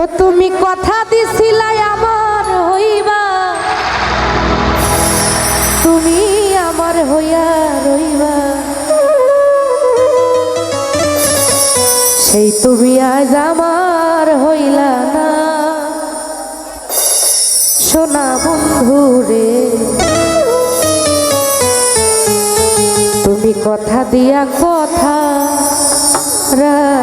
ও তুমি কথা দিছিলাই আমার হইবা। তুমি আমার হইয়া রইবা। সেই তুমি আজ আমার হইলা না। সোনা বন্ধু রে, তুমি কথা দিয়া কথা রা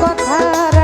কথার